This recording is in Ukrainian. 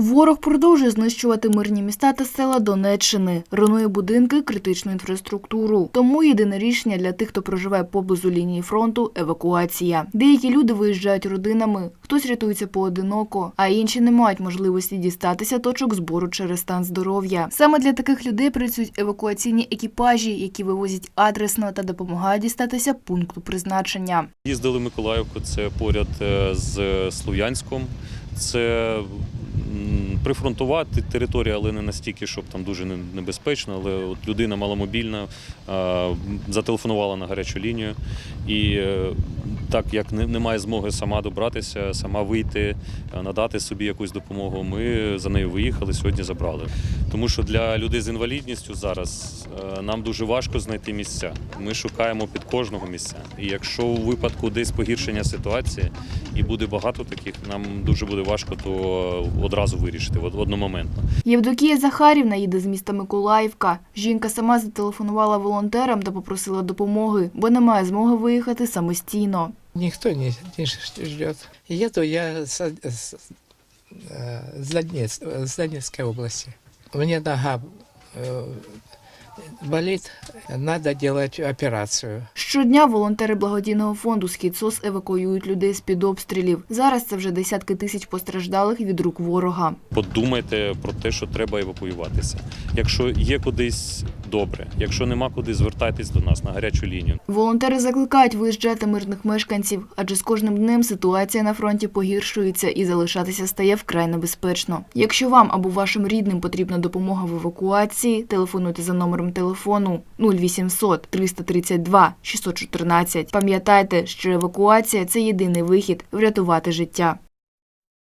Ворог продовжує знищувати мирні міста та села Донеччини, руйнує будинки, критичну інфраструктуру. Тому єдине рішення для тих, хто проживає поблизу лінії фронту евакуація. Деякі люди виїжджають родинами, хтось рятується поодиноко, а інші не мають можливості дістатися точок збору через стан здоров'я. Саме для таких людей працюють евакуаційні екіпажі, які вивозять адресно та допомагають дістатися пункту призначення. Їздили в Миколаївку, це поряд е, з Слов'янськом. Це прифронтова те- територія, але не настільки, щоб там дуже небезпечно. Але от людина маломобільна зателефонувала на гарячу лінію. І е, так як немає змоги сама добратися, сама вийти, е, надати собі якусь допомогу, ми за нею виїхали, сьогодні забрали. Тому що для людей з інвалідністю зараз е, нам дуже важко знайти місця. Ми шукаємо під кожного місця. І якщо у випадку десь погіршення ситуації і буде багато таких, нам дуже буде важко то одразу вирішити од- одномоментно. Євдокія Захарівна їде з міста Миколаївка. Жінка сама зателефонувала волонтерам та попросила допомоги, бо не має змоги виїхати самостійно. Никто не, не ждет. Еду я с, с, э, с Донец- э, с Донецкой области. У меня нога э, болит, надо делать операцию. Щодня волонтери благодійного фонду «Схід СОС» евакуюють людей з-під обстрілів. Зараз це вже десятки тисяч постраждалих від рук ворога. Подумайте про те, що треба евакуюватися. Якщо є кудись добре, якщо нема куди, звертайтесь до нас на гарячу лінію. Волонтери закликають виїжджати мирних мешканців, адже з кожним днем ситуація на фронті погіршується і залишатися стає вкрай небезпечно. Якщо вам або вашим рідним потрібна допомога в евакуації, телефонуйте за номером телефону 0800 332 614. Пам'ятайте, що евакуація це єдиний вихід врятувати життя.